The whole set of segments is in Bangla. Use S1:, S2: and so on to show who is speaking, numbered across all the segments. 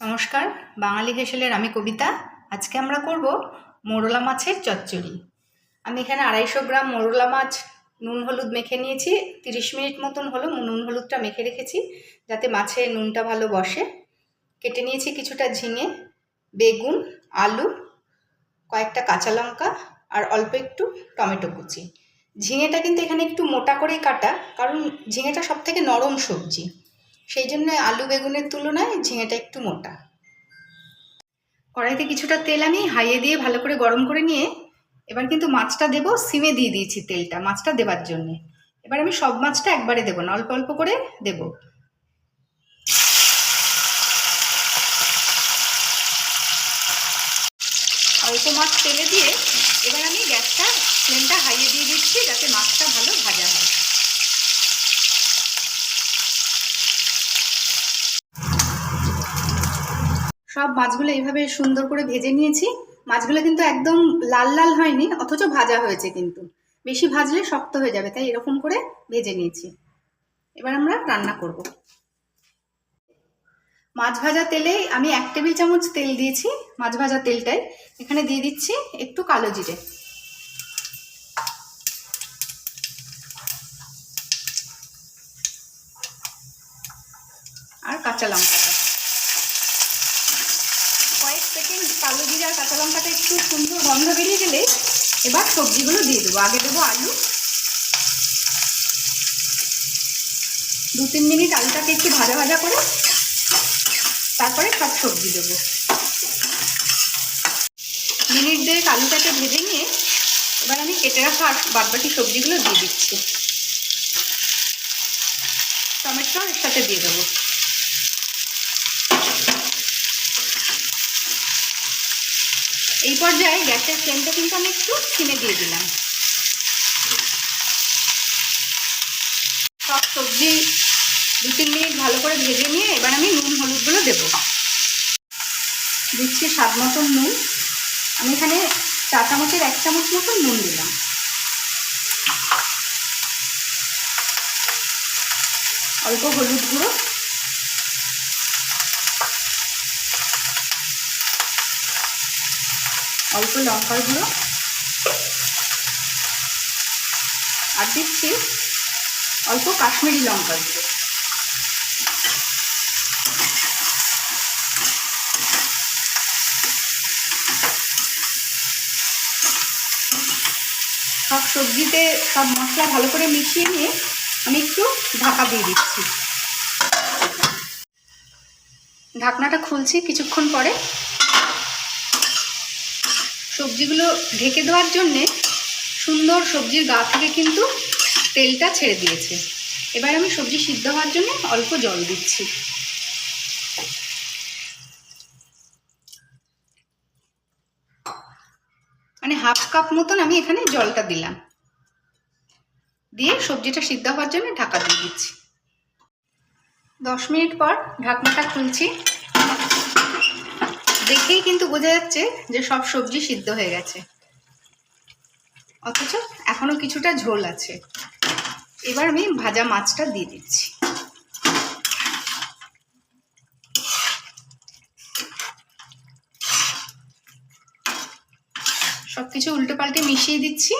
S1: নমস্কার, বাঙালি হেসেলের আমি কবিতা। আজকে আমরা করব মোরলা মাছের চচ্চড়ি। আমি এখানে আড়াইশো গ্রাম মোরলা মাছ নুন হলুদ মেখে নিয়েছি। তিরিশ মিনিট মতন হলো নুন হলুদটা মেখে রেখেছি, যাতে মাছে নুনটা ভালো বসে। কেটে নিয়েছি কিছুটা ঝিঙে, বেগুন, আলু, কয়েকটা কাঁচা লঙ্কা আর অল্প একটু টমেটো কুচি। ঝিঙেটা কিন্তু এখানে একটু মোটা করেই কাটা, কারণ ঝিঙেটা সব থেকে নরম সবজি। সেই জন্য আলু বেগুনের তুলনায় ঝিঙেটা একটু মোটা। কড়াইতে কিছুটা তেল আমি হাইয়ে দিয়ে ভালো করে গরম করে নিয়ে এবার কিন্তু মাছটা দেবো সিমে দিয়ে দিয়েছি তেলটা, মাছটা দেবার জন্যে। এবার আমি সব মাছটা একবারে দেবো না, অল্প অল্প করে দেবো। অল্প মাছ তেলে দিয়ে এবার আমি গ্যাসটা ফ্লেমটা হাইয়ে দিয়ে দিচ্ছি যাতে মাছটা ভালো ভাজা হয়। সব মাছগুলো এইভাবে সুন্দর করে ভেজে নিয়েছি। মাছগুলো কিন্তু একদম লাল লাল হয়নি, অথচ ভাজা হয়েছে কিন্তু। বেশি ভাজলে শক্ত হয়ে যাবে, তাই এরকম করে ভেজে নিয়েছি। এবার আমরা রান্না করব। মাছ ভাজা তেলে আমি এক টেবিল চামচ তেল দিয়েছি, মাছ ভাজা তেলটাই। এখানে দিয়ে দিচ্ছি একটু কালো জিরে। আর কাঁচা লঙ্কাটা। কালো জিরে আর কাঁচা লঙ্কাটা একটু সুন্দর গন্ধ বেরিয়ে গেলে এবার সবজিগুলো দিয়ে দেবো। আগে দেবো আলু। দু তিন মিনিট আলুটাকে একটু ভাজা ভাজা করে তারপরে সব সবজি দেবো। মিনিট দেড়েক আলুটাকে ভেজে নিয়ে এবার আমি কেটে রাখা বাদবাকি সবজিগুলো দিয়ে দিচ্ছি। টমেটো এর সাথে দিয়ে দেবো। এই পর্যায়ে গ্যাসের ফ্লেমটা কিন্তু আমি একটু সিমে দিয়ে দিলাম। সব সবজি দু তিন মিনিট ভালো করে ভেজে নিয়ে এবার আমি নুন, হলুদগুলো দেবো। দিচ্ছি স্বাদ মতন নুন। আমি এখানে চা চামচের এক চামচ মতন নুন দিলাম। অল্প হলুদ গুঁড়ো অল্প লঙ্কার গুঁড়ো আর দিচ্ছি অল্প কাশ্মীরি লঙ্কার গুঁড়ো। সব সবজিতে সব মশলা ভালো করে মিশিয়ে নিয়ে আমি একটু ঢাকা দিয়ে দিচ্ছি। ঢাকনাটা খুলছি কিছুক্ষণ পরে। সবজিগুলো ঢেকে দেওয়ার জন্যে সুন্দর সবজির গা থেকে কিন্তু তেলটা ছেড়ে দিয়েছে। এবার আমি সবজি সিদ্ধ হওয়ার জন্য অল্প জল দিচ্ছি। মানে হাফ কাপ মতন আমি এখানে জলটা দিলাম। দিয়ে সবজিটা সিদ্ধ হওয়ার জন্য ঢাকা দিয়ে দিচ্ছি। দশ মিনিট পর ঢাকনাটা খুলছি। দেখেই কিন্তু বোঝা যাচ্ছে যে সব সবজি সিদ্ধ হয়ে গেছে। অথচ এখনও কিছুটা ঝোল আছে। এবার আমি ভাজা মাছটা দিয়ে দিচ্ছি। সব কিছু উল্টো পাল্টে মিশিয়ে দিচ্ছি।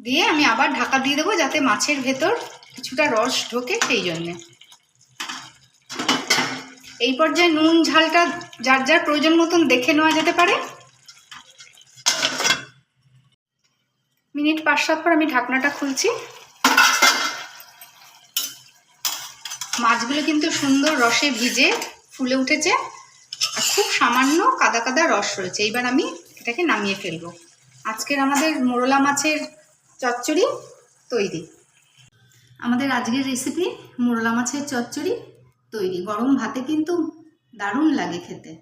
S1: দিয়ে আমি আবার ঢাকা দিয়ে দেবো যাতে মাছের ভেতর কিছুটা রস ঢোকে সেই জন্যে। এই পর্যায়ে নুন, ঝালটা যার যার প্রয়োজন মতন দেখে নেওয়া যেতে পারে। মিনিট পাঁচ সাত পর আমি ঢাকনাটা খুলছি। মাছগুলো কিন্তু সুন্দর রসে ভিজে ফুলে উঠেছে আর খুব সামান্য কাদা কাদা রস রয়েছে। এইবার আমি এটাকে নামিয়ে ফেলব। আজকের আমাদের মোরলা মাছের চচ্চড়ি তৈরি। আমাদের আজকের রেসিপি মোরলা মাছের চচ্চড়ি। তৈরি। গরম ভাতে কিন্তু দারুণ লাগে খেতে।